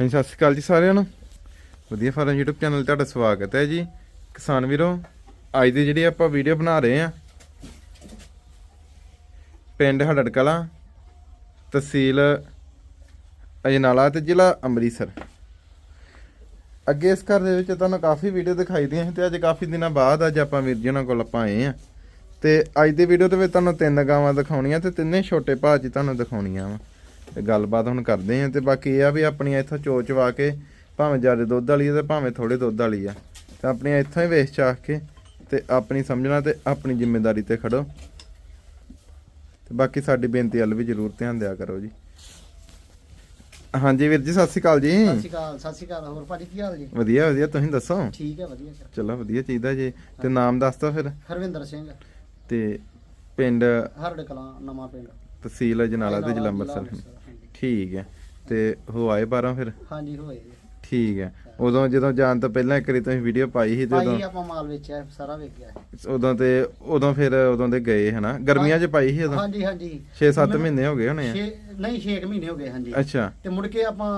ਹਾਂਜੀ, ਸਤਿ ਸ਼੍ਰੀ ਅਕਾਲ ਜੀ ਸਾਰਿਆਂ ਨੂੰ। ਵਧੀਆ ਫਾਰਮ YouTube ਚੈਨਲ ਤੇ ਤੁਹਾਡਾ ਸਵਾਗਤ ਹੈ ਜੀ। ਕਿਸਾਨ ਵੀਰੋ, ਅੱਜ ਦੀ ਜਿਹੜੀ ਆਪਾਂ ਵੀਡੀਓ ਬਣਾ ਰਹੇ ਆ ਪਿੰਡ ਹੜੜ ਕਲਾਂ ਤਹਿਸੀਲ ਅਜਨਾਲਾ ਤੇ ਜ਼ਿਲ੍ਹਾ ਅੰਮ੍ਰਿਤਸਰ। ਅੱਗੇ ਇਸ ਘਰ ਦੇ ਵਿੱਚ ਤੁਹਾਨੂੰ ਕਾਫੀ ਵੀਡੀਓ ਦਿਖਾਈ ਦੀਆਂ ਸੀ ਤੇ ਅੱਜ ਕਾਫੀ ਦਿਨਾਂ ਬਾਅਦ ਅੱਜ ਆਪਾਂ ਵੀਰ ਜੀ ਉਹਨਾਂ ਕੋਲ ਆਪਾਂ ਆਏ ਆ ਤੇ ਅੱਜ ਦੀ ਵੀਡੀਓ ਦੇ ਵਿੱਚ ਤੁਹਾਨੂੰ ਤਿੰਨ ਗਾਵਾਂ ਦਿਖਾਉਣੀਆਂ ਤੇ ਤਿੰਨੇ ਛੋਟੇ ਭਾਅ ਜੀ ਤੁਹਾਨੂੰ ਦਿਖਾਉਣੀਆਂ ਵਾ। ਗੱਲਬਾਤ ਹੁਣ ਕਰਦੇ ਆਂ ਤੇ ਬਾਕੀ ਇਹ ਆ ਵੀ ਆਪਣੀਆਂ ਇੱਥੋਂ ਚੋਚ ਵਾ ਕੇ ਭਾਵੇਂ ਜ਼ਿਆਦਾ ਦੁੱਧ ਵਾਲੀ ਆ ਤੇ ਭਾਵੇਂ ਥੋੜੇ ਦੁੱਧ ਵਾਲੀ ਆ। ਤੇ ਆਪਣੀਆਂ ਇੱਥੋਂ ਹੀ ਵੇਚ ਚਾਖ ਕੇ ਤੇ ਆਪਣੀ ਸਮਝਣਾ ਤੇ ਆਪਣੀ ਜ਼ਿੰਮੇਵਾਰੀ ਤੇ ਖੜੋ। ਤੇ ਬਾਕੀ ਸਾਡੀ ਬੇਨਤੀ ਵੱਲ ਵੀ ਜ਼ਰੂਰ ਧਿਆਨ ਦਿਆ ਕਰੋ ਜੀ। ਹਾਂਜੀ ਵੀਰ ਜੀ ਸਤਿ ਸ਼੍ਰੀ ਅਕਾਲ ਜੀ। ਸਤਿ ਸ਼੍ਰੀ ਅਕਾਲ ਸਤਿ ਸ਼੍ਰੀ ਅਕਾਲ। ਹੋਰ ਭਾਜੀ ਕੀ ਹਾਲ ਜੀ? ਵਧੀਆ ਵਧੀਆ। ਤੁਸੀਂ ਦੱਸੋ? ਠੀਕ ਹੈ ਵਧੀਆ ਸਰ ਚਲੋ ਵਧੀਆ ਚਾਹੀਦਾ ਜੀ। ਤੇ ਨਾਮ ਦੱਸ ਦਿਓ ਫਿਰ। ਹਰਵਿੰਦਰ ਸਿੰਘ। ਤੇ ਪਿੰਡ? ਹਰੜ ਕਲਾਂ ਨਵਾਂ ਪਿੰਡ। ਤਹਿਸੀਲ ਅਜਨਾਲਾ ਤੇ ਜ਼ਿਲ੍ਹਾ ਅੰਮ੍ਰਿਤਸਰ। ਠੀਕ ਹੈ। ਤੇ ਹੋ ਆਏ ਬਾਰਾਂ ਫਿਰ? ਹਾਂਜੀ ਹੋਏ। ਠੀਕ ਹੈ। ਉਦੋਂ ਜਦੋਂ ਜਾਣ ਤੋਂ ਪਹਿਲਾਂ ਇੱਕ ਵਾਰੀ ਤੁਸੀਂ ਵੀਡੀਓ ਪਾਈ ਸੀ ਤੇ ਭਾਈ ਉਦੋਂ ਆਪਾਂ ਮਾਲ ਵੇਚਿਆ ਸਾਰਾ ਵੇਚ ਗਿਆ ਉਦੋਂ ਤੇ ਉਦੋਂ ਫਿਰ ਉਦੋਂ ਦੇ ਗਏ ਹਨਾ? ਗਰਮੀਆਂ 'ਚ ਪਾਈ ਸੀ ਉਦੋਂ? ਹਾਂਜੀ ਹਾਂਜੀ। 6-7 ਮੈਨੂੰ- ਮਹੀਨੇ ਹੋ ਗਏ ਹੋਣੇ ਆ। ਨਹੀਂ 6 ਮਹੀਨੇ ਹੋ ਗਏ ਹਾਂਜੀ। ਅੱਛਾ। ਤੇ ਮੁੜ ਕੇ ਆਪਾਂ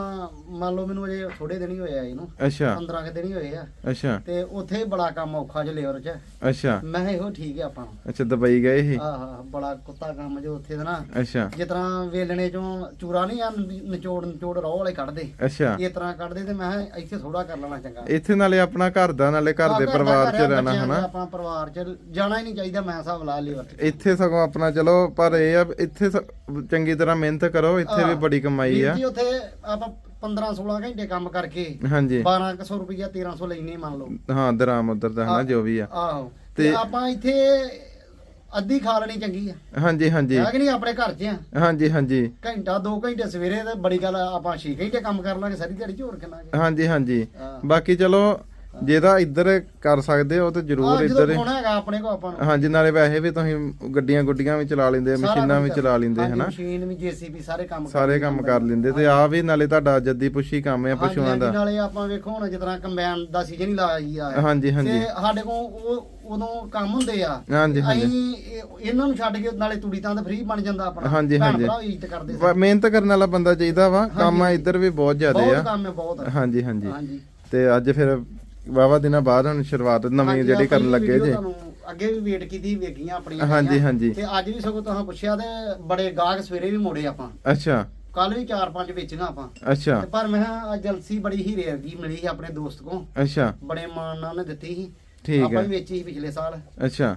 ਮੰਨ ਲਓ ਮੈਨੂੰ ਅਜੇ ਥੋੜੇ ਦਿਨ ਹੀ ਹੋਏ ਆ ਇਹਨੂੰ ਅੱਛਾ। 15 ਕੁ ਦਿਨ ਹੀ ਹੋਏ ਆ। ਅੱਛਾ। ਤੇ ਉੱਥੇ ਬੜਾ ਕੰਮ ਔਖਾ ਜਿਹਾ ਲੇਬਰ ਚ। ਅੱਛਾ। ਮੈਂ ਕਿਹਾ ਇਹੋ ਠੀਕ ਹੈ ਆਪਾਂ ਨੂੰ। ਅੱਛਾ ਦੁਬਈ ਗਏ ਸੀ? ਆਹ ਬੜਾ ਕੁੱਤਾ ਕੰਮ ਜੋ ਉੱਥੇ ਦਾ ਨਾ। ਅੱਛਾ। ਜਿਸ ਤਰ੍ਹਾਂ ਵੇਲਣੇ ਚੋਂ ਚੂਰਾ ਨਹੀਂ ਆ ਨਿਚੋੜ ਨਿਚੋੜ ਰੋਹ ਵਾਲੇ ਕੱਢਦੇ। ਅੱਛਾ। ਇਸ ਤਰ੍ਹਾਂ ਕੱਢਦੇ ਤੇ ਮੈਂ ਕਿਹਾ ਇੱਥੇ ਥੋੜਾ ਕਰ ਲੈਣਾ ਚੰਗਾ। ਇੱਥੇ ਨਾਲੇ ਆਪਣਾ ਘਰ ਦਾ ਨਾਲੇ ਘਰ ਦੇ ਪਰਿਵਾਰ 'ਚ ਘਰ ਆ, ਰਹਿਣਾ ਬੱਚਿਆਂ ਦਾ ਹਨਾ ਆਪਣਾ ਪਰਿਵਾਰ ਚ ਜਾਣਾ ਹੀ ਨਹੀਂ ਚਾਹੀਦਾ ਮੈਂ ਹਿਸਾਬ ਲਾ ਵਰਤ ਇੱਥੇ ਸਗੋਂ ਆਪਣਾ ਚਲੋ ਪਰ ਇਹ ਆ ਵੀ ਇੱਥੇ ਸ- ਚੰਗੀ ਤਰ੍ਹਾਂ ਮਿਹਨਤ ਕਰੋ ਇੱਥੇ ਵੀ। ਬੜੀ ਕਮਾਈ ਆ। ਜੀ ਉੱਥੇ ਆਪਾਂ 15 16 ਘੰਟੇ ਕੰਮ ਕਰਕੇ ਹਾਂਜੀ। 1200 ਰੁਪਇਆ 1300 ਲੈਨੇ ਮੰਨ ਲਓ। ਹਾਂ ਦਰਾਮ ਉਧਰ ਦਾ ਹਨਾ। ਜੋ ਵੀ ਆ। ਆਹੋ। ਤੇ- ਆਪਾਂ ਇੱਥੇ ਅੱਧੀ ਖਾ ਲੈਣੀ ਚੰਗੀ ਆ। ਹਾਂਜੀ ਹਾਂਜੀ। ਹੈ ਕਿ ਨਹੀਂ ਆਪਣੇ ਘਰ 'ਚ ਆ? ਹਾਂਜੀ ਹਾਂਜੀ। ਘੰਟਾ 2 ਘੰਟੇ ਸਵੇਰੇ ਤੇ ਬੜੀ ਗੱਲ ਆਪਾਂ 6 ਘੰਟੇ ਕੰਮ ਕਰ ਲਾਂਗੇ ਸਾਰੀ ਦਿਹਾੜੀ ਝੋਰ ਕਿੰਨਾ ਹਾਂਜੀ ਹਾਂਜੀ। ਬਾਕੀ ਚਲੋ ਜਿਹਦਾ ਇੱਧਰ ਕਰ ਸਕਦੇ ਹੋ ਤੇ ਜ਼ਰੂਰ ਇੱਧਰ ਫੋਨ ਹੈਗਾ ਆਪਣੇ ਕੋ ਆਪਾਂ ਨੂੰ। ਹਾਂਜੀ ਨਾਲੇ ਵੈਸੇ ਵੀ ਤੁਸੀਂ ਗੱਡੀਆਂ ਗੁੱਡੀਆਂ ਵੀ ਚਲਾ ਲੈਂਦੇ ਮਸ਼ੀਨਾਂ ਵੀ ਚਲਾ ਲੈਂਦੇ ਹਨਾ? ਮਸ਼ੀਨ ਵੀ ਜੀਸੀਬੀ ਸਾਰੇ ਕੰਮ ਸਾਰੇ ਕੰਮ ਕਰ ਲੈਂਦੇ ਤੇ ਆ ਵੀ ਨਾਲੇ ਤੁਹਾਡਾ ਜੱਦੀ ਪੁੱਛੀ ਕੰਮ ਹਾਂਜੀ, ਪਸ਼ੂਆਂ ਦਾ। ਨਾਲੇ ਆਪਾਂ ਵੇਖੋ ਹੁਣ ਜਿਸ ਤਰ੍ਹਾਂ ਕੰਬਾਈਨ ਦਾ ਸੀਜ਼ਨ ਹੀ ਲਾਇਆ ਜੀ ਆ। ਹਾਂਜੀ ਹਾਂਜੀ। ਤੇ ਸਾਡੇ ਕੋਲ ਉਹ ਉਦੋਂ ਕੰਮ ਹੁੰਦੇ ਆ। ਹਾਂਜੀ ਹਾਂਜੀ। ਅਸੀਂ ਇਹ- ਇਹਨਾਂ ਨੂੰ ਛੱਡ ਕੇ ਨਾਲੇ ਤੂੜੀ ਤਾਂ ਫ੍ਰੀ ਬਣ ਜਾਂਦਾ ਆਪਣਾ। ਹਾਂਜੀ, ਹਾਂਜੀ। ਮਿਹਨਤ ਕਰਨ ਵਾਲਾ ਬੰਦਾ ਚਾਹੀਦਾ ਵਾ। ਕੰਮ ਆ। ਇੱਧਰ ਵੀ ਬਹੁਤ ਜ਼ਿਆਦੇ ਬਹੁਤ ਆ। ਕੰਮ ਹੈ ਬਹੁਤ। ਹਾਂਜੀ ਹਾਂਜੀ। ਹਾਂਜੀ। ਤੇ ਅੱਜ ਫਿਰ ਵਾਵਾ ਦਿਨਾਂ ਬਾਅਦ ਹੁਣ ਸ਼ੁਰੂਆਤ ਨਵੀਂ ਜਿਹੜੀ ਆਪਾਂ ਕਰਨ ਲੱਗੇ ਜੇ। ਅੱਗੇ ਵੀ ਵੇਟ ਕੀਤੀ ਵੇਖੀਆਂ ਆਪਣੀਆਂ ਹਾਂਜੀ। ਹਾਂਜੀ। ਤੇ ਅੱਜ ਵੀ ਸਗੋਂ ਤੁਹਾਨੂੰ ਪੁੱਛਿਆ ਤੇ ਬੜੇ ਗਾਹਕ ਸਵੇਰੇ ਵੀ ਮੋੜੇ ਆਪਾਂ। ਅੱਛਾ। ਕੱਲ ਵੀ 4-5 ਵੇਚੀਆਂ ਆਪਾਂ। ਅੱਛਾ। ਪਰ ਮੈਂ ਜਲਸੀ ਬੜੀ ਹੀ ਰੇਅਰ ਜੀ ਮਿਲੀ ਸੀ ਆਪਣੇ ਦੋਸਤ ਕੋ ਅੱਛਾ। ਬੜੇ ਮਾਣ ਨਾਲ ਉਹਨੇ ਦਿੱਤੀ ਸੀ। ਠੀਕ ਆਪਾਂ ਹੈ। ਵੀ ਵੇਚੀ ਸੀ ਪਿਛਲੇ ਸਾਲ। ਅੱਛਾ।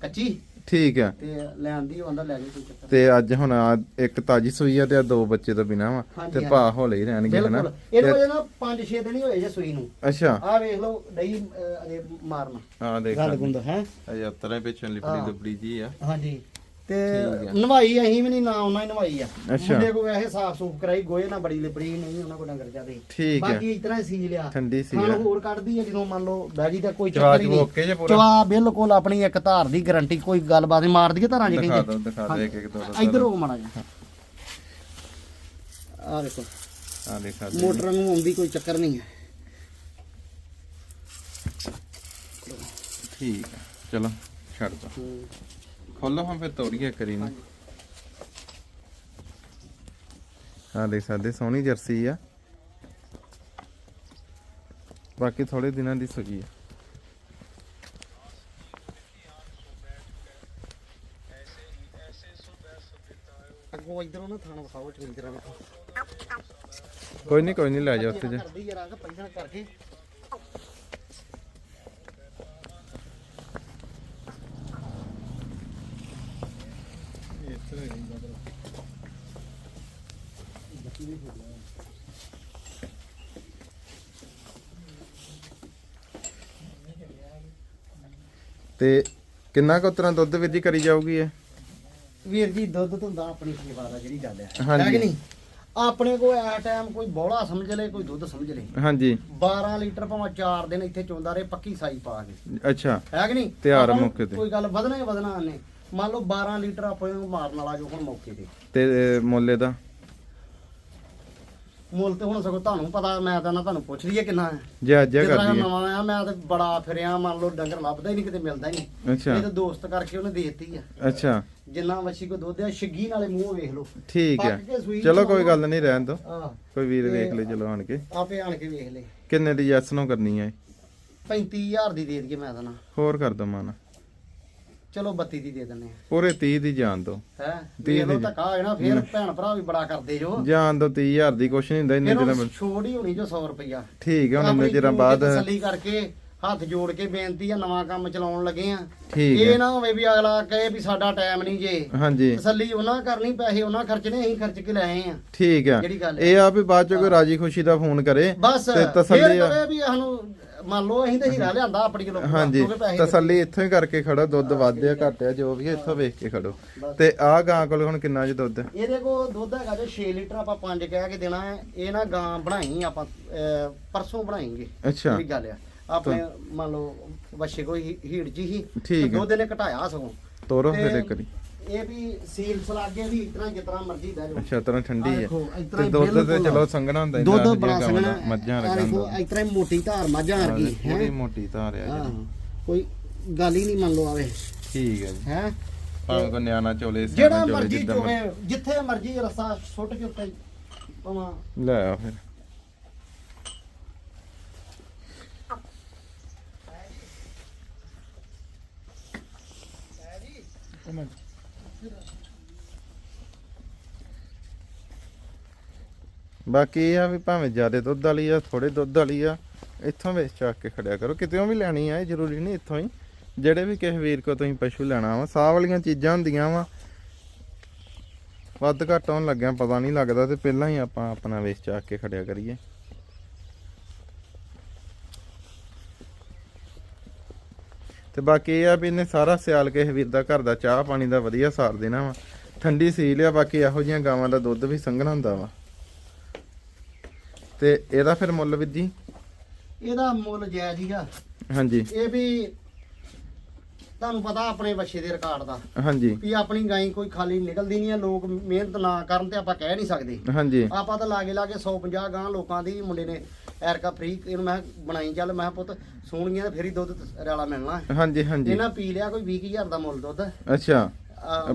ਕੱਚੀ। ਠੀਕ ਹੈ ਤੇ ਲੈਣ ਦੀ ਆਂਦਾ ਲੈ ਗਏ ਕੋਈ ਚੱਕਰ ਤੇ ਅੱਜ ਹੁਣ ਆ ਇੱਕ ਤਾਜੀ ਸੂਈ ਆ ਤੇ ਆ ਦੋ ਬੱਚੇ ਤੋਂ ਬਿਨਾ ਵਾ। ਹਾਂਜੀ, ਤੇ। ਭਾ ਹੌਲੇ ਹੀ ਰਹਿਣਗੇ ਹਨਾ? ਬਿਲਕੁਲ। ਇਹਦੇ ਤੇ- ਵਜੇ ਨਾ 5-6 ਦਿਨ ਹੀ ਹੋਏ ਜੇ ਸੂਈ ਨੂੰ। ਅੱਛਾ। ਆਹ ਵੇਖ ਲਓ ਡਈ ਅਹ, ਅਜੇ ਮਾਰਨਾ। ਆ ਦੇਖ ਗੱਲ ਗੁੰਦ ਹੈ? ਅਜੇ ਉਤਰੇ ਪਿੱਛੋਂ ਲਿਪੜੀ ਹਾਂ। ਦੁਬੜੀ ਜੀ ਆ। ਹਾਂਜੀ। ਤੇ। ਨਵਾਈ ਅਸੀਂ ਵੀ ਨਹੀਂ ਨਾ ਉਹਨਾਂ ਹੀ ਨਵਾਈ ਆ। ਅੱਛਾ। ਮੁੰਡੇ ਕੋ ਵੈਸੇ ਸਾਫ਼ ਸੂਫ ਕਰਾਈ ਗੋਏ ਨਾਲ ਬੜੀ ਲਿਪੜੀ ਨਹੀਂ ਉਹਨਾਂ ਕੋ ਡੰਗਰ ਜਾਦੇ ਠੀਕ ਹੈ ਬਾਕੀ ਇਸ ਤਰ੍ਹਾਂ ਹੀ ਸੀਜ ਲਿਆ। ਠੰਡੀ ਸੀ ਖਾਣ ਹੋਰ ਕੱਢਦੀ ਹੈ ਜਦੋਂ ਮੰਨ ਲਓ ਬੈਗੀ ਦਾ ਕੋਈ ਚੱਕਰ ਹੀ ਨਹੀਂ। ਓਕੇ ਜੇ ਪੂਰਾ। ਚਵਾ ਬਿਲਕੁਲ ਆਪਣੀ ਇੱਕ ਧਾਰ ਦੀ ਗਾਰੰਟੀ ਕੋਈ ਗੱਲਬਾਤ ਨਹੀਂ ਮਾਰ ਦਈਏ ਧਾਰਾਂ ਜੀ ਦਿਖਾ ਕਹਿੰਦੇ। ਦੋ ਦਿਖਾ ਦੋ ਇੱਕ ਇੱਕ ਦੋ ਦੋ ਇੱਧਰ ਉਹ ਮਾੜਾ ਜਿਹਾ। ਆ ਦੇਖੋ। ਆ ਦੇਖਾ ਦੇ ਮੋਟਰਾਂ ਨੂੰ ਆਉਂਦੀ ਕੋਈ ਚੱਕਰ ਨਹੀਂ ਹੈ। ਠੀਕ ਹੈ ਚਲੋ ਛੱਡ ਦੋ। ਖੋਲੋ ਹਾਂ ਫਿਰ ਤੋੜੀਏ ਕਰੀ ਨੂੰ ਹਾਂ ਦੇਖ ਸਕਦੇ ਸੋਹਣੀ ਜਰਸੀ ਆ। ਬਾਕੀ ਥੋੜੇ ਦਿਨਾਂ ਦੀ ਸੂਈ ਆ। ਅੱਗੋਂ ਇਧਰੋਂ ਨਾ ਥਾਣ ਵਿਖਾਓ ਚੰਗੀ ਤਰ੍ਹਾਂ ਵੇਖੋ ਕੋਈ ਨਹੀਂ ਕੋਈ ਨਹੀਂ ਲੈ ਜਾ ਉੱਥੇ ਜਾ। ਕਰਦੀ ਜਰਾ ਕਿ ਪਹਿਲਾਂ ਕਰਕੇ। ਤੇ ਕਿੰਨਾ ਕੁ ਉਤਰਾਂ ਦੁੱਧ ਵੀਰ ਜੀ ਕਰੀ ਜਾਊਗੀ ਇਹ? ਵੀਰ ਜੀ ਦੁੱਧ ਧੁੰਦਾ ਆਪਣੀ ਸੇਵਾ ਦਾ ਜਿਹੜੀ ਗੱਲ ਹੈ। ਹੈ ਕਿ ਨਹੀਂ? ਆਪਣੇ ਕੋਲ ਐ ਟਾਈਮ ਕੋਈ ਬੋਲਾ ਸਮਝ ਲੇ ਕੋਈ ਦੁੱਧ ਸਮਝ ਲੇ। ਹਾਂਜੀ। 12 ਲੀਟਰ ਭਾਵੇਂ 4 ਦਿਨ ਇੱਥੇ ਚੋਂਦਾ ਰਹੇ ਪੱਕੀ ਸਾਈ ਪਾ ਕੇ। ਅੱਛਾ। ਹੈ ਕਿ ਨਹੀਂ? ਤਿਆਰ ਮੌਕੇ ਤੇ। ਕੋਈ ਗੱਲ ਵਧਣਾ ਹੀ ਵਧਣਾ ਨੇ ਮੰਨ ਲਓ 12 ਲੀਟਰ ਆਪਾਂ ਨੂੰ ਮਾਰਨ ਵਾਲਾ ਜੋ ਹੁਣ ਮੌਕੇ ਤੇ। ਤੇ ਮੁੱਲੇ ਦਾ ਮੁੱਲ ਤੇ ਹੁਣ ਸਗੋਂ ਤੁਹਾਨੂੰ ਪਤਾ ਮੈਂ ਤਾਂ ਨਾ ਤੁਹਾਨੂੰ ਪੁੱਛ ਲਈਏ ਕਿੰਨਾ ਹੈ। ਜੇ ਅੱਜ ਜਿਸ ਤਰ੍ਹਾਂ ਕਰਦੀ ਨਵਾਂ ਆਇਆ ਮੈਂ ਤੇ ਬੜਾ ਫਿਰਿਆ ਮੰਨ ਲਓ ਡੰਗਰ ਲੱਭਦਾ ਹੀ ਨਹੀਂ ਕਿਤੇ ਮਿਲਦਾ ਹੀ ਨਹੀਂ। ਅੱਛਾ। ਇਹ ਤਾਂ ਦੋਸਤ ਕਰਕੇ ਉਹਨੇ ਦੇ ਦਿੱਤੀ ਆ। ਅੱਛਾ। ਜਿੰਨਾ ਵੱਛੀ ਕੋ ਦੁੱਧ ਆ ਛਿੱਗੀ ਨਾਲੇ ਮੂੰਹ ਵੇਖ ਲਓ। ਠੀਕ ਪੱਕ ਕੇ ਸੂਈ ਚਲੋ ਕੋਈ ਗੱਲ ਨਹੀਂ ਰਹਿਣ ਦੋ ਆਹ ਕੋਈ ਵੀਰ ਵੇਖ ਲੈ ਚਲੋ ਆਣ ਕੇ। ਆਪੇ ਆਣ ਕੇ ਵੇਖ ਲੈ। ਕਿੰਨੇ ਦੀ ਯੈਸ ਨੂੰ ਕਰਨੀ ਹੈ? 35000 ਦੀ ਦੇ ਦਈਏ ਮੈਂ ਤਾਂ ਨਾ। ਹੋਰ ਕਰ ਦੋ ਮਾਨਾ। ਚਲੋ 32 ਦੀ ਦੇ ਦਿੰਨੇ ਪੂਰੇ 30 ਦੀ ਜਾਣ ਦੋ। ਆ ਹੈ? ਤੀਹ ਵੇਖ ਲਓ ਦੀ। ਧੱਕਾ ਹੋਇਆ ਨਾ ਫੇਰ ਭੈਣ ਭਰਾ ਵੀ ਬੜਾ ਕਰਦੇ ਜੋ। ਜਾਣ ਦੋ 30000 ਦੀ ਕੁਛ ਨਹੀਂ ਹੁੰਦਾ ਇੰਨੇ ਬਾਅਦ। ਛੋੜ ਹੀ ਹੋਣੀ ਜੋ 100 ਰੁਪਇਆ ਠੀਕ ਹੈ ਹੁਣ ਇੰਨੇ ਕੇ ਬਾਅਦ। ਤਸੱਲੀ ਕਰਕੇ ਹੱਥ ਜੋੜ ਕੇ ਬੇਨਤੀ ਆ ਨਵਾਂ ਕੰਮ ਚਲਾਉਣ ਲੱਗੇ ਆ। ਠੀਕ ਇਹ ਨਾ ਹੋਵੇ ਵੀ ਅਗਲਾ ਕਹੇ ਵੀ ਸਾਡਾ ਟਾਈਮ ਨਹੀਂ ਜੇ। ਹਾਂਜੀ। ਤਸੱਲੀ ਉਹਨਾਂ ਕਰਨੀ ਪੈਸੇ ਉਹਨਾਂ ਖਰਚਣੇ ਅਸੀਂ ਖਰਚ ਕੇ ਲਏ ਆ। ਠੀਕ ਜਿਹੜੀ ਹੈ। ਇਹ ਆ ਵੀ ਬਾਅਦ ਚ ਕੋਈ ਰਾਜੀ ਖੁਸ਼ੀ ਦਾ ਫੋਨ ਕਰੇ ਤੇ ਤਸੱਲੀ ਆ। ਵੀ ਸਾਨੂੰ ਮੰਨ ਲਓ ਅਸੀਂ ਤਾਂ ਹੀਰਾ ਲਿਆਂਦਾ ਆਪਣੀ ਕਿਲੋ ਹਾਂਜੀ। ਤਸੱਲੀ ਇੱਥੋਂ ਹੀ ਕਰਕੇ ਖੜੋ ਦੁੱਧ ਵੱਧ ਆ ਘੱਟ ਆ ਜੋ ਵੀ ਇੱਥੋਂ ਵੇਖ ਕੇ ਖੜੋ। ਤੇ ਆਹ ਗਾਂ ਕੋਲ ਹੁਣ ਕਿੰਨਾ ਜੀ ਦੁੱਧ? ਇਹਦੇ ਕੋਲ ਦੁੱਧ ਹੈਗਾ ਜੇ 6 ਲੀਟਰ ਆਪਾਂ 5 ਕਹਿ ਕੇ ਦੇਣਾ ਹੈ। ਇਹ ਨਾ ਗਾਂ ਬਣਾਈ ਆਪਾਂ ਪਰਸੋਂ ਬਣਾਏਂਗੇ। ਅੱਛਾ। ਇਹ ਗੱਲ ਆ। ਆਪਣੇ ਮੰਨ ਲਓ ਵੱਛੇ ਕੋਈ ਹੀੜ ਜੀ ਹੀ ਠੀਕ। ਦੁੱਧ ਨੇ ਘਟਾਇਆ ਸਗੋਂ। ਤੋਰੋ ਫਿਰ ਵਾਰੀ। ਇਹ ਵੀ ਸੀਲ ਸਲਾਗੇ ਵੀ ਇਤਨਾ ਜਿਤਨਾ ਮਰਜ਼ੀ ਬਹਿ ਜਾਓ। ਅੱਛਾ ਤਰ੍ਹਾਂ ਠੰਡੀ ਆਹ ਹੈ ਦੇਖੋ, ਇਸ ਤਰ੍ਹਾਂ ਤੇ ਹੀ ਦੁੱਧ ਤੇ ਬਿਲਕੁਲ ਚਲੋ ਸੰਘਣਾ ਹੁੰਦਾ ਦੁੱਧ ਇੰਨਾ ਬੜਾ ਜਿਹਾ ਗਾਵਾਂ ਦਾ, ਸੰਘਣਾ ਮੱਝਾਂ ਆਹ ਰਕਾਂ ਦੇਖੋ ਦਾ ਇਸ ਤਰ੍ਹਾਂ ਹੀ ਮੋਟੀ ਧਾਰ ਮੱਝਾਂ ਵਰਗੀ ਪੂਰੀ ਹੈ? ਮੋਟੀ ਧਾਰ ਆ ਹਾਂ ਜੀ ਕੋਈ ਗੱਲ ਹੀ ਨਹੀਂ ਮੰਨ ਲਓ ਆਵੇ। ਠੀਕ ਹੈ ਜੀ। ਹੈ? ਭਾਵੇਂ ਕੋ ਨਿਆਣਾ ਚੋਲੇ ਜਿਹੜਾ ਮਰਜ਼ੀ ਚੋਵੇ ਜਿੱਥੇ ਮਰਜ਼ੀ ਰਸਾ ਸੁੱਟ ਕੇ ਉੱਤੇ ਪਵਾਂ। ਲੈ ਆ ਫਿਰ। ਬਾਕੀ ਇਹ ਆ ਵੀ ਭਾਵੇਂ ਜ਼ਿਆਦਾ ਦੁੱਧ ਵਾਲੀ ਆ ਥੋੜੇ ਦੁੱਧ ਵਾਲੀ ਆ, ਇੱਥੋਂ ਵੇਚ ਚੱਕ ਕੇ ਖੜਿਆ ਕਰੋ। ਕਿਤੇੋਂ ਵੀ ਲੈਣੀ ਆ, ਇਹ ਜ਼ਰੂਰੀ ਨਹੀਂ ਇੱਥੋਂ ਹੀ। ਜਿਹੜੇ ਵੀ ਕਿਸੇ ਵੀਰ ਕੋ ਤੁਸੀਂ ਪਸ਼ੂ ਲੈਣਾ ਵਾ, ਸਾਹ ਵਾਲੀਆਂ ਚੀਜ਼ਾਂ ਹੁੰਦੀਆਂ ਵਾ। ਵੱਧ ਘੱਟ ਹੋਣ ਲੱਗਿਆ ਪਤਾ ਨਹੀਂ ਲੱਗਦਾ ਤੇ ਪਹਿਲਾਂ ਹੀ ਆਪਾਂ ਆਪਣਾ ਵੇਚ ਚੱਕ ਕੇ ਖੜਿਆ ਕਰੀਏ। ਤੇ ਬਾਕੀ ਇਹ ਆ ਵੀ ਇਹਨੇ ਸਾਰਾ ਸਿਆਲ ਕਿਸੇ ਵੀਰ ਦਾ, ਘਰ ਦਾ ਚਾਹ ਪਾਣੀ ਦਾ ਵਧੀਆ ਸਾਰ ਦੇਣਾ ਵਾ। ਠੰਡੀ ਸੀਲ ਆ, ਬਾਕੀ ਇਹੋ ਜਿਹੀਆਂ ਗਾਵਾਂ ਦਾ ਦੁੱਧ ਵੀ ਸੰਘਣਾ ਹੁੰਦਾ ਵਾ। ਤੇ ਇਹਦਾ ਫਿਰ ਮੁੱਲ ਵੀਰ ਜੀ? ਇਹਦਾ ਮੁੱਲ ਜਾਇਜ਼ ਹੀ ਆ। ਹਾਂਜੀ। ਇਹ ਵੀ ਤੁਹਾਨੂੰ ਪਤਾ ਆਪਣੇ ਬੱਚੇ ਦੇ ਰਿਕਾਰਡ ਦਾ। ਹਾਂਜੀ। ਵੀ ਆਪਣੀ ਗਾਈ ਕੋਈ ਖਾਲੀ ਨਿਕਲਦੀ ਨਹੀਂ ਆ ਲੋਕ ਮਿਹਨਤ ਨਾ ਕਰਨ ਤੇ ਆਪਾਂ ਕਹਿ ਨਹੀਂ ਸਕਦੇ। ਹਾਂਜੀ। ਆਪਾਂ ਤਾਂ ਲਾਗੇ ਲਾਗੇ 150 ਗਾਂ ਲੋਕਾਂ ਦੀ ਮੁੰਡੇ ਨੇ ਐਰਕਾ ਫ੍ਰੀ ਇਹਨੂੰ ਮੈਂ ਬਣਾਈ ਚੱਲ ਮੈਂ ਪੁੱਤ ਸੋਹਣੀਆਂ ਤੇ ਫੇਰ ਦੁੱਧ ਰੈਲਾ ਮਿਲਣਾ। ਹਾਂਜੀ ਹਾਂਜੀ। ਇਹਨਾਂ ਪੀ ਲਿਆ ਕੋਈ 20000 ਦਾ ਮੁੱਲ ਦੁੱਧ। ਅੱਛਾ।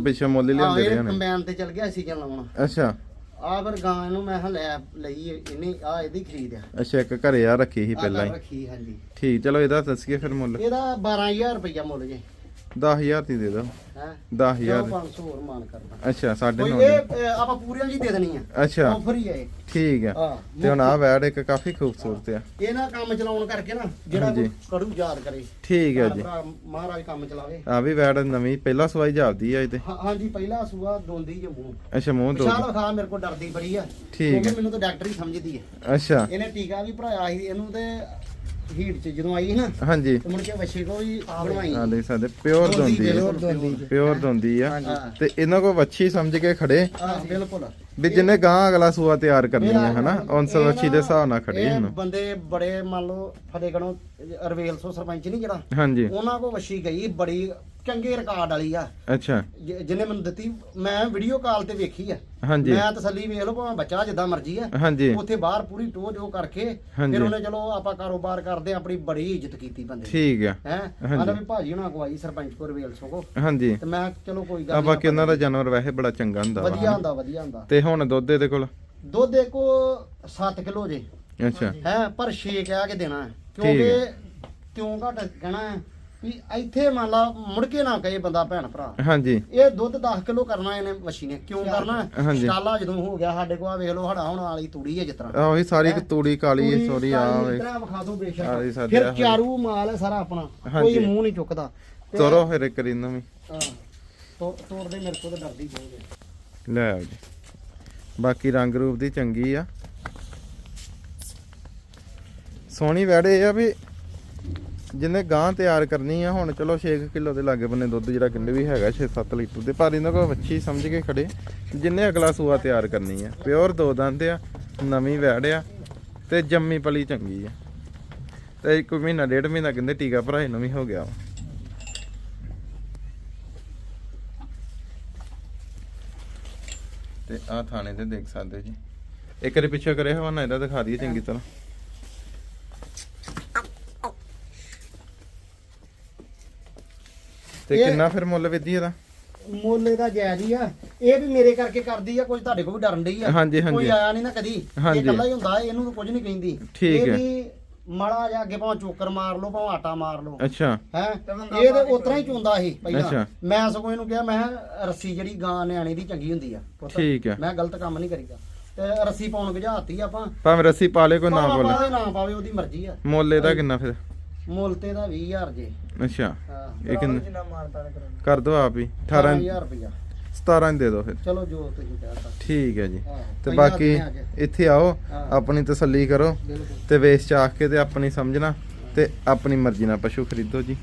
ਪਿੱਛੇ ਮੁੱਲ ਹੀ ਲਿਆਂਦੇ ਰਹੇ ਨੇ। ਕੰਬਾਈਨ ਤੇ ਚਲ ਗਿਆ ਸੀਜ਼ਨ ਲਾਉਣ। ਅੱਛਾ। ਆ ਫਿਰ ਗਾਂ ਨੂੰ ਮੈਂ ਲੈ ਲਈ ਇਹਨੇ ਆ ਇਹਦੀ ਖਰੀਦ ਆ। ਅੱਛਾ ਇੱਕ ਘਰੇ ਆ ਰੱਖੀ ਸੀ ਪਹਿਲਾਂ ਹੀ। ਰੱਖੀ ਹਾਂਜੀ। ਠੀਕ ਚਲੋ ਇਹਦਾ ਦੱਸੀਏ ਫਿਰ ਮੁੱਲ। ਇਹਦਾ 12000 ਰੁਪਇਆ ਮੁੱਲ ਜੇ। 10000 ਦੀ ਦੇ ਦਿਓ। ਹੈ? 10000 500 ਹੋਰ ਮਾਨ ਕਰਦਾ। ਅੱਛਾ ਸਾਢੇ ਕੋਈ ਇਹ ਆਪਾਂ ਪੂਰੀਆਂ ਜੀ ਦੇ ਦੇਣੀ ਆ ਅੱਛਾ। ਆਫਰ ਹੀ ਆ ਇਹ। ਠੀਕ ਆ। ਹਾਂ ਤੇ ਹੁਣ ਆ ਵੈੜ ਇੱਕ ਕਾਫੀ ਖੂਬਸੂਰਤ ਆ। ਇਹ ਨਾ ਕੰਮ ਚਲਾਉਣ ਕਰਕੇ ਨਾ ਜਿਹੜਾ ਹਾਂਜੀ। ਕੋਈ ਕਰੂ ਯਾਦ ਕਰੇ। ਠੀਕ ਆ ਜੀ। ਭਰਾ ਮਹਾਰਾਜ ਕੰਮ ਚਲਾਵੇ। ਆ ਵੀ ਵੈੜ ਨਵੀਂ ਪਹਿਲਾ ਸਵਾਈ ਜਾਪਦੀ ਆ ਇਹਦੇ ਹਾਂ- ਹਾਂਜੀ ਪਹਿਲਾ ਸੂਆ ਦੋਂਦੀ ਜੇ ਮੂੰਹ। ਅੱਛਾ ਮੂੰਹ ਦੋ ਵਿਸ਼ਾਲ ਵਿਖਾ ਮੇਰੇ ਕੋਲ ਡਰਦੀ ਬੜੀ ਆ। ਠੀਕ ਕਿਉਂਕਿ ਹੈ। ਮੈਨੂੰ ਤਾਂ ਡਾਕਟਰ ਹੀ ਸਮਝਦੀ ਹੈ ਅੱਛਾ। ਇਹਨੇ ਟੀਕਾ ਵੀ ਭਰਾਇਆ ਸੀ ਇਹਨੂੰ ਤੇ ਹੀਟ ਚ ਜਦੋਂ ਆਈ ਸੀ ਨਾ ਹਾਂਜੀ। ਤੇ ਮੁੜ ਕੇ ਵੱਛੇ ਕੋ ਵੀ ਬਣਵਾਈ। ਆ ਦੇਖ ਸਕਦੇ ਪਿਓਰ ਦੋਂਦੀ ਦੋਂਦੀ ਆ। ਬਿਲਕੁਲ ਦੋਂਦੀ। ਪਿਓਰ ਦੋਂਦੀ ਆ। ਹਾਂ। ਤੇ ਇਹਨਾਂ ਕੋ ਵੱਛੀ ਸਮਝ ਕੇ ਖੜੇ। ਹਾਂ ਬਿਲਕੁਲ। ਵੀ ਜਿੰਨੇ ਗਾਂ ਅਗਲਾ ਸੂਆ ਤਿਆਰ ਕਰਨੀ ਆ ਮੇਰਾ- ਹਨਾ? ਇਹ ਵੱਛੀ ਦੇ ਹਿਸਾਬ ਨਾਲ ਖੜੇ ਇਹਨੂੰ। ਬੰਦੇ ਬੜੇ ਮੰਨ ਲਓ ਫਤਿਹਗੜ੍ਹੋਂ ਅਰਵੇਲ ਸੋ ਸਰਪੰਚ ਨਹੀਂ ਜਿਹੜਾ? ਹਾਂਜੀ। ਉਹਨਾਂ ਕੋ ਵੱਛੀ ਗਈ ਬੜੀ ਚੰਗੇ ਰਿਕਾਰਡ ਵਾਲੀ ਆ। ਅੱਛਾ। ਜਿ- ਜਿਹਨੇ ਮੈਨੂੰ ਦਿੱਤੀ ਮੈਂ ਵੀਡੀਓ ਕਾਲ ਤੇ ਵੇਖੀ ਆ। ਹਾਂਜੀ। ਮੈਂ ਤਸੱਲੀ ਵੇਖ ਲਓ ਭਾਵੇਂ ਬੱਚਾ ਜਿੱਦਾਂ ਮਰਜ਼ੀ ਆ। ਹਾਂਜੀ। ਉੱਥੇ ਬਾਹਰ ਪੂਰੀ ਟੋਹ ਜੋ ਕਰਕੇ ਹਾਂਜੀ। ਫਿਰ ਉਹਨੇ ਚਲੋ ਆਪਾਂ ਕਾਰੋਬਾਰ ਕਰਦੇ ਆਪਣੀ ਬੜੀ ਇੱਜ਼ਤ ਕੀਤੀ ਬੰਦੇ ਠੀਕ ਆ। ਹੈ। ਆਂਦਾ ਵੀ ਭਾਜੀ ਹੁਣਾਂ ਕੋ ਆਈ ਸਰਪੰਚ ਕੋ ਰਵੇਲ ਸੋਕੋ ਹਾਂਜੀ। ਤੇ ਮੈਂ ਚਲੋ ਕੋਈ ਗੱਲ ਆ ਨੀ, ਬਾਕੀ ਉਹਨਾਂ ਦਾ ਜਾਨਵਰ ਵੈਸੇ ਬੜਾ ਚੰਗਾ ਹੁੰਦਾ ਵਾ ਵਧੀਆ। ਹੁੰਦਾ ਵਧੀਆ ਹੁੰਦਾ। ਤੇ ਹੁਣ ਦੁੱਧ ਇਹਦੇ ਕੋਲ? ਦੁੱਧ ਕੋ 7 ਕਿਲੋ ਜੇ। ਅੱਛਾ। ਹੈ? ਪਰ 6 ਕਹਿ ਕੇ ਦੇਣਾ ਹੈ। ਕਿਉਂਕਿ ਕਿਉਂ ਘਟ ਕਹਿਣਾ ਹੈ। ਵੀ ਇੱਥੇ ਮੰਨ ਲਾ ਮੁੜ ਕੇ ਨਾ ਕਹੇ ਬੰਦਾ ਭੈਣ ਭਰਾ। ਹਾਂਜੀ। ਇਹ ਦੁੱਧ 10 ਕਿਲੋ ਕਰਨਾ ਇਹਨੇ ਨੇ ਕਿਉਂ ਕਰਨਾ? ਹੈ? ਹਾਂਜੀ। ਸ਼ਾਲਾ ਜਦੋਂ ਹੋ ਗਿਆ ਸਾਡੇ ਕੋਲ ਆ ਵੇਖ ਲਓ ਹੜਾ ਹੁਣ ਵਾਲੀ ਤੂੜੀ ਹੈ ਜਿਸ ਤਰ੍ਹਾਂ। ਆ ਉਹੀ ਸਾਰੀ ਹੈਂ? ਤੂੜੀ ਕਾਲੀ ਤੂੜੀ ਸੋਰੀ ਆ ਵੇ ਇਸ ਤਰ੍ਹਾਂ ਵਿਖਾ ਵੀ ਬੇਸ਼ੱਕ। ਸਾਡੇ ਫਿਰ ਆਹ ਚਾਰੂ ਮਾਲ ਹੈ ਸਾਰਾ ਆਪਣਾ ਹਾਂਜੀ। ਕੋਈ ਮੂੰਹ ਨਹੀਂ ਚੁੱਕਦਾ। ਤੇ- ਤੋਰੋ ਫਿਰ ਇੱਕ ਰੀ ਨੂੰ ਵੀ। ਹਾਂ। ਤੋ- ਤੋੜਦੇ ਮੇਰੇ ਕੋਲ ਤਾਂ ਡਰਦੀ ਬਹੁਤ ਹੈ। ਲੈ ਆਓ ਜੀ। ਬਾਕੀ ਰੰਗ ਰੂਪ ਦੀ ਚੰਗੀ ਆ। ਸੋਹਣੀ ਵੈੜੇ ਇਹ ਆ ਵੀ ਜਿੰਨੇ ਗਾਂ ਤਿਆਰ ਕਰਨੀ ਆ, ਹੁਣ ਚਲੋ 6 ਕਿਲੋ ਦੇ ਲਾਗੇ ਬੰਨੇ ਦੁੱਧ ਜਿਹੜਾ ਕਿੰਨੇ ਵੀ ਹੈਗਾ 6-7 ਲੀਟਰ ਦੇ, ਪਰ ਇਹਨਾਂ ਕੋਲ ਵੱਛੀ ਸਮਝ ਕੇ ਖੜੇ। ਜਿੰਨੇ ਅਗਲਾ ਸੂਆ ਤਿਆਰ ਕਰਨੀ ਆ, ਪਿਓਰ ਦੋ ਦੰਦ ਆ, ਨਵੀਂ ਵੈੜ ਆ, ਤੇ ਜੰਮੀ ਪਲੀ ਚੰਗੀ ਆ। ਤੇ ਇੱਕ ਮਹੀਨਾ, ਡੇਢ ਮਹੀਨਾ ਕਹਿੰਦੇ ਟੀਕਾ ਭਰਾਏ ਨੂੰ ਵੀ ਹੋ ਗਿਆ ਤੇ ਆ ਥਾਣੇ ਤੇ ਦੇਖ ਸਕਦੇ ਜੀ। ਇੱਕ ਵਾਰੀ ਪਿੱਛੇ ਕਰੇ ਹਵਾਨਾ, ਇਹਦਾ ਦਿਖਾ ਦਈਏ ਚੰਗੀ ਤਰ੍ਹਾਂ। ਤੇ ਇਹ- ਕਿੰਨਾ ਫਿਰ ਮੁੱਲ ਵਿੱਧੀ ਇਹਦਾ? ਮੁੱਲ ਇਹਦਾ ਜਾਇਜ਼ ਹੀ ਆ। ਇਹ ਵੀ ਮੇਰੇ ਕਰਕੇ ਕਰਦੀ ਆ ਕੁਝ ਤੁਹਾਡੇ ਕੋਲ ਵੀ ਡਰਨ ਡਈ ਆ। ਹਾਂਜੀ, ਹਾਂਜੀ। ਕੋਈ ਆਇਆ ਨਹੀਂ ਨਾ ਕਦੀ। ਹਾਂਜੀ। ਇਹ ਇਕੱਲਾ ਹੀ ਹੁੰਦਾ ਇਹਨੂੰ ਤਾਂ ਕੁਝ ਨਹੀਂ ਕਹਿੰਦੀ। ਠੀਕ ਇਹ ਹੈ। ਵੀ ਮਾੜਾ ਜਿਹਾ ਅੱਗੇ ਭਾਵੇਂ ਚੋਕਰ ਮਾਰ ਲਓ ਭਾਵੇਂ ਆਟਾ ਮਾਰ ਲਓ। ਅੱਛਾ। ਹੈ? ਇਹ ਤੇ ਉਤਰਾ ਹੀ ਚੁੰਦਾ ਸੀ ਪਹਿਲਾਂ। ਅੱਛਾ। ਮੈਂ ਸਗੋਂ ਇਹਨੂੰ ਕਿਹਾ ਮੈਂ ਕਿਹਾ ਰੱਸੀ ਜਿਹੜੀ ਗਾਂ ਨਿਆਣੀ ਦੀ ਚੰਗੀ ਹੁੰਦੀ ਆ ਪੁੱਤ। ਠੀਕ ਹੈ। ਮੈਂ ਗਲਤ ਕੰਮ ਨਹੀਂ ਕਰੀਦਾ। ਤੇ ਰੱਸੀ ਪਾਉਣ ਗਜਾਤੀ ਆਪਾਂ। ਭਾਵੇਂ ਰੱਸੀ ਪਾ ਲੇ ਕੋਈ ਨਾ ਭਾਵੇਂ ਬੋਲੇ। ਪਾਵੇ ਨਾ ਪਾਵੇ ਉਹਦੀ ਮਰਜ਼ੀ ਆ। ਮੁੱਲ ਇਹਦਾ ਕਿੰਨਾ ਫਿਰ? ਮੁੱਲ ਤੇ ਦਾ 20000 ਜੇ। ਅੱਛਾ। ਹਾਂ। ਇਹ ਕਿੰਨੇ? ਜਿੰਨਾ ਮਾਰਦਾ ਨੇ ਕਰ ਦੋ ਆਪ ਹੀ। 18 18000 ਰੁਪਇਆ 17 ਦੇ ਦਿਓ ਫਿਰ। ਚਲੋ ਜੋ ਤੁਸੀਂ ਕਹਿਤਾ ਠੀਕ ਹੈ ਜੀ। ਆਹੋ, ਤੇ ਪਹਿਲਾਂ ਬਾਕੀ। ਇੱਥੇ ਆਓ ਹਾਂ। ਆਪਣੀ ਤਸੱਲੀ ਕਰੋ ਬਿਲਕੁਲ। ਤੇ ਵੇਚ ਚਾਖ ਕੇ ਤੇ ਆਪਣੀ ਸਮਝਣਾ ਤੇ ਆਪਣੀ ਮਰਜ਼ੀ ਨਾਲ ਪਸ਼ੂ ਖਰੀਦੋ ਜੀ।